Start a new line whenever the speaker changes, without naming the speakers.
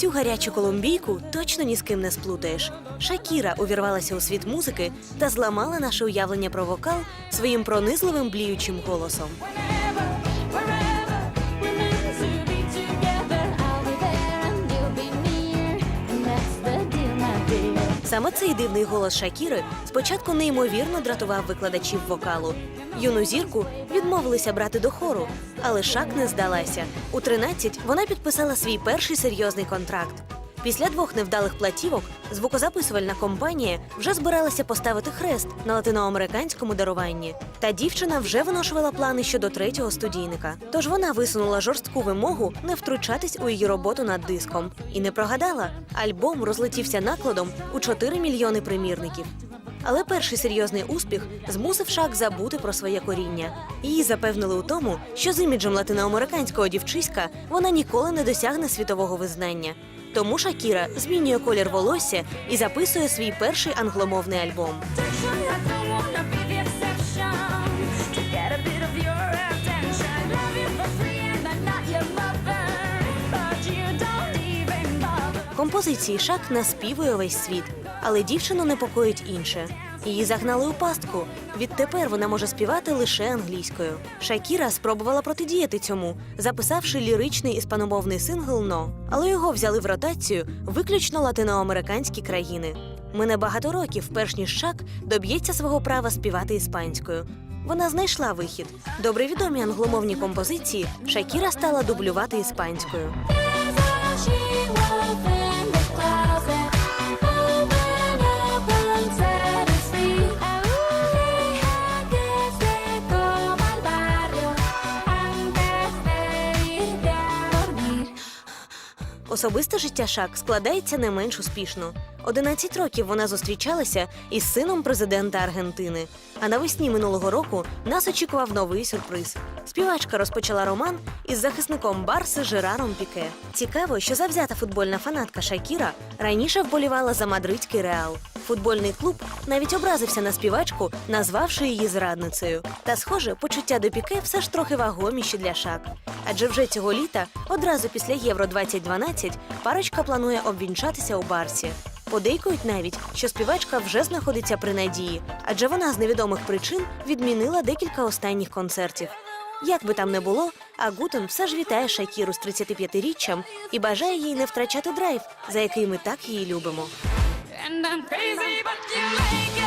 Цю гарячу колумбійку точно ні з ким не сплутаєш. Шакіра увірвалася у світ музики та зламала наше уявлення про вокал своїм пронизливим бліючим голосом. Саме цей дивний голос Шакіри спочатку неймовірно дратував викладачів вокалу. Юну зірку відмовилися брати до хору, але Шак не здалася. У 13 вона підписала свій перший серйозний контракт. Після двох невдалих платівок звукозаписувальна компанія вже збиралася поставити хрест на латиноамериканському даруванні. Та дівчина вже виношувала плани щодо третього студійника. Тож вона висунула жорстку вимогу не втручатись у її роботу над диском. І не прогадала. Альбом розлетівся накладом у 4 мільйони примірників. Але перший серйозний успіх змусив Шак забути про своє коріння. Її запевнили у тому, що з іміджем латиноамериканського дівчиська вона ніколи не досягне світового визнання. Тому Шакіра змінює колір волосся і записує свій перший англомовний альбом. Композиції Шак наспівує весь світ, але дівчину непокоїть інше. Її загнали у пастку. Відтепер вона може співати лише англійською. Шакіра спробувала протидіяти цьому, записавши ліричний іспаномовний сингл «Но», але його взяли в ротацію виключно латиноамериканські країни. Мине багато років, перш ніж Шак доб'ється свого права співати іспанською. Вона знайшла вихід. Добре відомі англомовні композиції Шакіра стала дублювати іспанською. Особисте життя Шак складається не менш успішно. 11 років вона зустрічалася із сином президента Аргентини. А навесні минулого року нас очікував новий сюрприз. Співачка розпочала роман із захисником Барси Жераром Піке. Цікаво, що завзята футбольна фанатка Шакіра раніше вболівала за мадридський реал. Футбольний клуб навіть образився на співачку, назвавши її зрадницею. Та, схоже, почуття до піке все ж трохи вагоміші для шак. Адже вже цього літа, одразу після Євро 2012, парочка планує обвінчатися у барсі. Подейкують навіть, що співачка вже знаходиться при надії, адже вона з невідомих причин відмінила декілька останніх концертів. Як би там не було, а Гутен все ж вітає Шакіру з 35-річчям і бажає їй не втрачати драйв, за який ми так її любимо.
And I'm crazy, but you make